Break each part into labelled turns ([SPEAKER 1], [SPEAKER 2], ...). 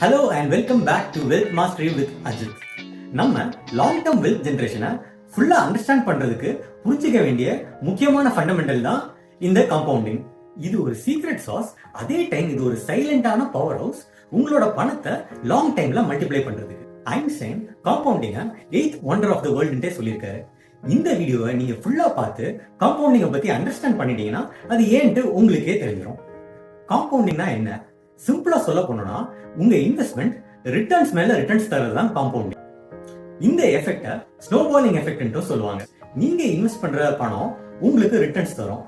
[SPEAKER 1] Hello and welcome back to wealth mastery with Ajith நம்ம long term wealth ஜென்ரேஷனை ஃபுல்லாக understand பண்ணுறதுக்கு புரிஞ்சுக்க வேண்டிய முக்கியமான ஃபண்டமெண்டல் தான் இந்த காம்பவுண்டிங் இது ஒரு சீக்ரெட் சாஸ் அதே டைம் இது ஒரு சைலண்டான பவர் ஹவுஸ் உங்களோட பணத்தை லாங் டைம்ல மல்டிப்ளை பண்றதுக்கு. ஐன்ஸ்டைன் காம்பவுண்டிங்க எயித் ஒண்டர் ஆஃப் த வேர்ல்டுன்ட்டே சொல்லியிருக்காரு. இந்த வீடியோவை நீங்க ஃபுல்லா பார்த்து காம்பவுண்டிங்கை பத்தி அண்டர்ஸ்டாண்ட் பண்ணிட்டீங்கன்னா அது ஏன்ட்டு உங்களுக்கே தெரிஞ்சிடும் காம்பவுண்டிங்னா என்ன? சிம்பிளா சொல்ல போனோம்னா உங்க இன்வெஸ்ட்மெண்ட் ரிட்டர்ன்ஸ் மேல ரிட்டர்ன்ஸ் தரது தான் காம்பவுண்டிங் இந்த எஃபெக்ட ஸ்னோபாலிங் எஃபெக்ட்ன்ட்டும் சொல்லுவாங்க. நீங்க இன்வெஸ்ட் பண்ற பணம் உங்களுக்கு ரிட்டர்ன்ஸ் தரும்.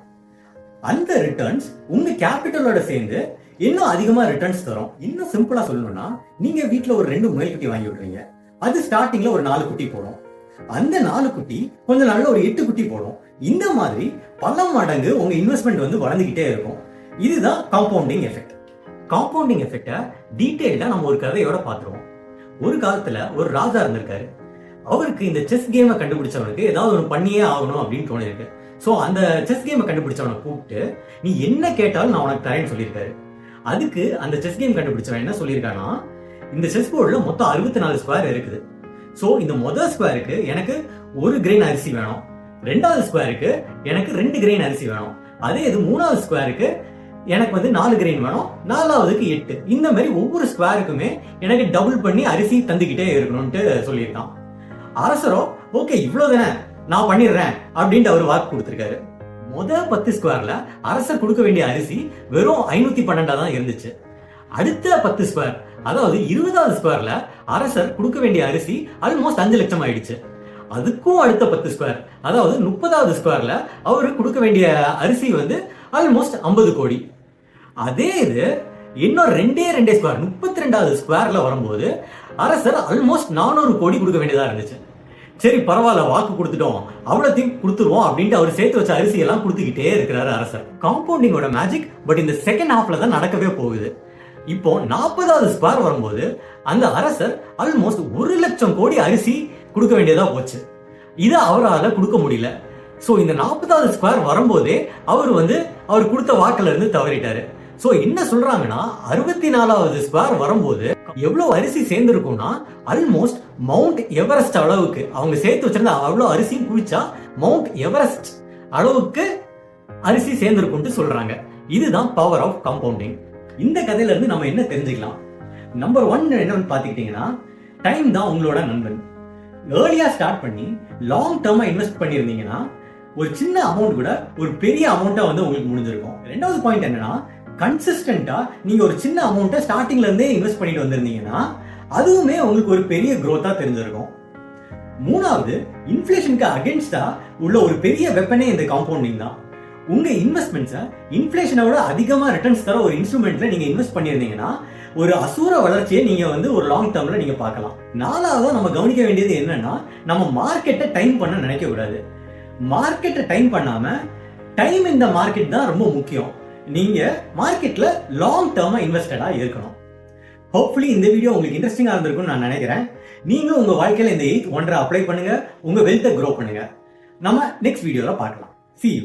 [SPEAKER 1] அந்த ரிட்டர்ன்ஸ் உங்க கேபிட்டலோட சேர்ந்து இன்னும் அதிகமா ரிட்டர்ன்ஸ் தரும். இன்னும் சிம்பிளா சொல்லணும்னா நீங்க வீட்டுல ஒரு ரெண்டு முயல்குட்டி வாங்கி விடுறீங்க. அது ஸ்டார்டிங்ல ஒரு நாலு குட்டி போடும். அந்த நாலு குட்டி கொஞ்ச நாள்ல ஒரு எட்டு குட்டி போடும். இந்த மாதிரி பல மடங்கு உங்க இன்வெஸ்ட்மெண்ட் வந்து வளர்ந்துகிட்டே இருக்கும். இதுதான் காம்பவுண்டிங் எஃபெக்ட் காம்பவுண்டிங் எஃபெக்டை டீட்டெயில்டா நம்ம ஒரு கதையோட பார்த்துருவோம். ஒரு காலத்துல ஒரு ராஜா இருந்திருக்காரு. அவருக்கு இந்த செஸ் கேமை கண்டுபிடிச்சவனுக்கு ஏதாவது ஒன்று பண்ணியே ஆகணும் அப்படின்னு தோணிருக்கு ஸோ அந்த செஸ் கேமை கண்டுபிடிச்சவனை கூப்பிட்டு நீ என்ன கேட்டாலும் நான் உனக்கு தரேன்னு சொல்லியிருக்காரு. அதுக்கு அந்த செஸ் கேம் கண்டுபிடிச்சவன் என்ன சொல்லியிருக்கானா இந்த செஸ் போர்டில் மொத்தம் அறுபத்தி நாலு ஸ்கொயர் இருக்குது. ஸோ இந்த முதல் ஸ்கொயருக்கு எனக்கு ஒரு கிரெயின் அரிசி வேணும். ரெண்டாவது ஸ்கொயருக்கு எனக்கு ரெண்டு கிரெயின் அரிசி வேணும். அதே இது மூணாவது ஸ்கொயருக்கு எனக்கு வந்து நாலு கிரெயின் வேணும். நாலாவதுக்கு எட்டு. இந்த மாதிரி ஒவ்வொரு ஸ்கொயருக்குமே எனக்கு டபுள் பண்ணி அரிசி தந்துக்கிட்டே இருக்கணும்ட்டு சொல்லியிருக்கான். அரசரோ ஓகே இவ்வளவு தானே நான் பண்ணிடுறேன் அப்படின்ட்டு அவர் வாக்கு கொடுத்துருக்காரு. முதல் பத்து ஸ்கொயர்ல அரசர் கொடுக்க வேண்டிய அரிசி வெறும் ஐநூத்தி பன்னெண்டா தான் இருந்துச்சு. அடுத்த பத்து ஸ்கொயர் அதாவது இருபதாவது ஸ்கொயர்ல அரசர் கொடுக்க வேண்டிய அரிசி ஆல்மோஸ்ட் அஞ்சு லட்சம் ஆயிடுச்சு. அதுக்கும் அடுத்த பத்து ஸ்கொயர் அதாவது முப்பதாவது ஸ்கொயர்ல அவரு கொடுக்க வேண்டிய அரிசி வந்து ஆல்மோஸ்ட் ஐம்பது கோடி. அதே இது இன்னும் ரெண்டே ரெண்டே ஸ்கொயர் முப்பத்தி ரெண்டாவது ஸ்கொயர்ல வரும்போது அரசர் ஆல்மோஸ்ட் நானூறு கோடி கொடுக்க வேண்டியதாக இருந்துச்சு. சரி பரவாயில்ல வாக்கு கொடுத்துட்டோம். அவ்வளோத்தையும் கொடுத்துருவோம் அப்படின்ட்டு அவர் சேர்த்து வச்ச அரிசி எல்லாம் கொடுத்துக்கிட்டே இருக்கிறாரு அரசர். காம்பவுண்டிங்கோட மேஜிக் பட் இந்த செகண்ட் ஹாஃப்ல தான் நடக்கவே போகுது. இப்போ நாற்பதாவது ஸ்கொயர் வரும்போது அந்த அரசர் ஆல்மோஸ்ட் ஒரு லட்சம் கோடி அரிசி கொடுக்க வேண்டியதாக போச்சு. இதை அவரால் கொடுக்க முடியல. ஸோ இந்த நாற்பதாவது ஸ்கொயர் வரும்போதே அவர் வந்து அவர் கொடுத்த வாக்குல இருந்து தவறிட்டாரு. ஸோ என்ன சொல்றாங்கன்னா அறுபத்தி நாலாவது ஸ்கொயர் வரும்போது எவ்வளவு அரிசி சேர்ந்துருக்கும்னா ஆல்மோஸ்ட் மவுண்ட் எவரெஸ்ட் அளவுக்கு அவங்க சேர்த்து வச்சிருந்த அவ்வளோ அரிசியும் குவிச்சா மவுண்ட் எவரெஸ்ட் அளவுக்கு அரிசி சேர்ந்துருக்கும்னு சொல்றாங்க. இதுதான் பவர் ஆஃப் காம்பவுண்டிங் இந்த கதையில இருந்து நம்ம என்ன தெரிஞ்சுக்கலாம்? நம்பர் ஒன் என்னன்னு பாத்துக்கிட்டீங்கன்னா டைம் தான் உங்களோட நண்பன். ஏர்லியா ஸ்டார்ட் பண்ணி லாங் டேர்மா இன்வெஸ்ட் பண்ணியிருந்தீங்கன்னா ஒரு சின்ன அமௌண்ட் கூட ஒரு பெரிய அமௌண்ட்டா வந்து உங்களுக்கு முடிஞ்சிருக்கும். ரெண்டாவது பாயிண்ட் என்னன்னா கன்சிஸ்டண்டா நீங்க ஒரு சின்ன அமௌண்ட்டை ஸ்டார்டிங்ல இருந்தே இன்வெஸ்ட் பண்ணிட்டு வந்திருந்தீங்கன்னா அதுவுமே உங்களுக்கு ஒரு பெரிய க்ரோத்தாக தெரிஞ்சிருக்கும். மூணாவது இன்ஃப்ளேஷனுக்கு அகேன்ஸ்டா உள்ள ஒரு பெரிய வெப்பனே இந்த காம்பவுண்டிங் தான். உங்க இன்வெஸ்ட்மெண்ட்ஸை இன்ஃப்ளேஷனை விட அதிகமாக ரிட்டர்ன்ஸ் தர ஒரு இன்ஸ்ட்ருமெண்ட்ல நீங்க இன்வெஸ்ட் பண்ணியிருந்தீங்கன்னா ஒரு அசூர வளர்ச்சியை நீங்க வந்து ஒரு லாங் டேர்ம்ல நீங்க பார்க்கலாம். நாலாவதா நம்ம கவனிக்க வேண்டியது என்னன்னா நம்ம மார்க்கெட்டை டைம் பண்ண நினைக்க கூடாது மார்க்கெட்டை டைம் பண்ணாம டைம் இந்த மார்க்கெட் தான் ரொம்ப முக்கியம். நீங்க மார்க்கெட்ல லாங் டேர்மா இன்வெஸ்டடா இருக்கணும். ஹோப்ஃபுல்லி இந்த வீடியோ உங்களுக்கு இன்ட்ரெஸ்டிங்காக இருந்திருக்கும்னு நான் நினைக்கிறேன். நீங்க உங்க வாழ்க்கையில இந்த எயிட் ஒன்றரை அப்ளை பண்ணுங்க. உங்க வெல்த்தை க்ரோ பண்ணுங்க. நம்ம நெக்ஸ்ட் வீடியோல பார்க்கலாம். C you